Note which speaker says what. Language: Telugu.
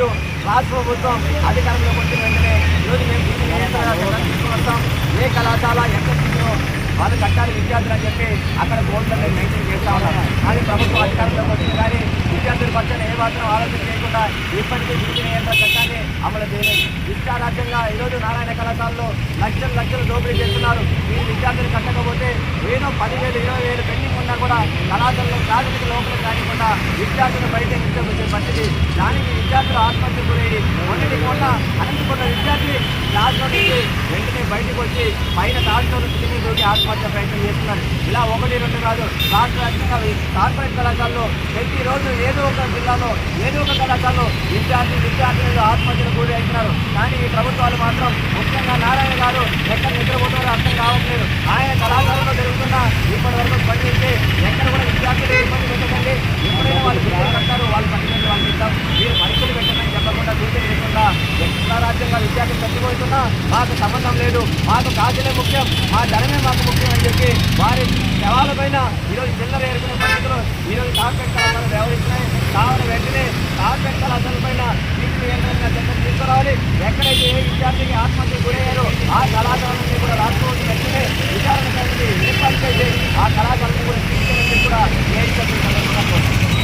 Speaker 1: ఈరోజు రాష్ట్ర ప్రభుత్వం అధికారంలోకి వచ్చిన వెంటనే ఈరోజు మేము దీన్ని నియంత్రణ చట్టం తీసుకువస్తాం ఏ కళాశాల ఎక్కడ ఉందో వాళ్ళు కట్టాలి విద్యార్థులు అని చెప్పి అక్కడ బోర్డులను మెయింటైన్ చేస్తా ఉన్నాం. కానీ ప్రభుత్వం అధికారంలోకి వచ్చింది కానీ విద్యార్థుల పక్షాన ఏ మాత్రం ఆలోచన చేయకుండా ఇప్పటికీ విద్య నియంత్రణ చట్టాన్ని అమలు చేయలేదు. ఇష్టారాజ్యంగా ఈరోజు నారాయణ కళాశాలలో లక్షలు లక్షలు దోపిడీ చేస్తున్నారు. ఈ విద్యార్థులు కట్టకపోతే ఏదో పదివేలు ఇరవై వేలు కూడా కళాశాలలో ప్రాథమిక లోపలికి రానికుండా విద్యార్థులు బయట వచ్చే పరిస్థితి. దానికి విద్యార్థులు ఆత్మహత్య గురయ్యి మొన్నటి మొన్న అనంతపురం విద్యార్థి క్లాస్లో నుంచి వెంటనే బయటకు వచ్చి పైన తాడుతో తిరిగి దూకి ఆత్మహత్య ప్రయత్నం చేస్తున్నారు. ఇలా ఒకటి రెండు కాదు రాష్ట్ర వ్యాప్తంగా కార్పొరేట్ కళాశాలలో ప్రతిరోజు ఏదో ఒక జిల్లాలో ఏదో ఒక కళాశాలలో విద్యార్థి విద్యార్థులు ఆత్మహత్యలు గురి అవుతున్నారు. కానీ ఈ ప్రభుత్వాలు మాత్రం ముఖ్యంగా నారాయణ గారు ఎక్కడ నిద్రపోతున్నారో అర్థం కావట్లేదు. ఆయన పోతున్నా. మాకు సంబంధం లేదు. మాకు కాజులే ముఖ్యం. మా ధనమే మాకు ముఖ్యం అని చెప్పి వారి శవాల పైన ఈరోజు చిల్లర ఏర్పడిన పరిస్థితులు ఈరోజు కార్పొరేట్ కళాశాలలు వ్యవహరిస్తున్నాయి కావాలి వెంటనే కార్పొరేట్ కళాశాల పైన చట్టం తీసుకురావాలి. ఎక్కడైతే ఏ విద్యార్థికి ఆత్మహత్య గురయ్యారో ఆ కళాశాలని కూడా రాష్ట్రం వెంటనే విచారణ కలిగి ఏర్పాటు చేసి ఆ కళాశాలను కూడా తీసుకెళ్ళి కూడా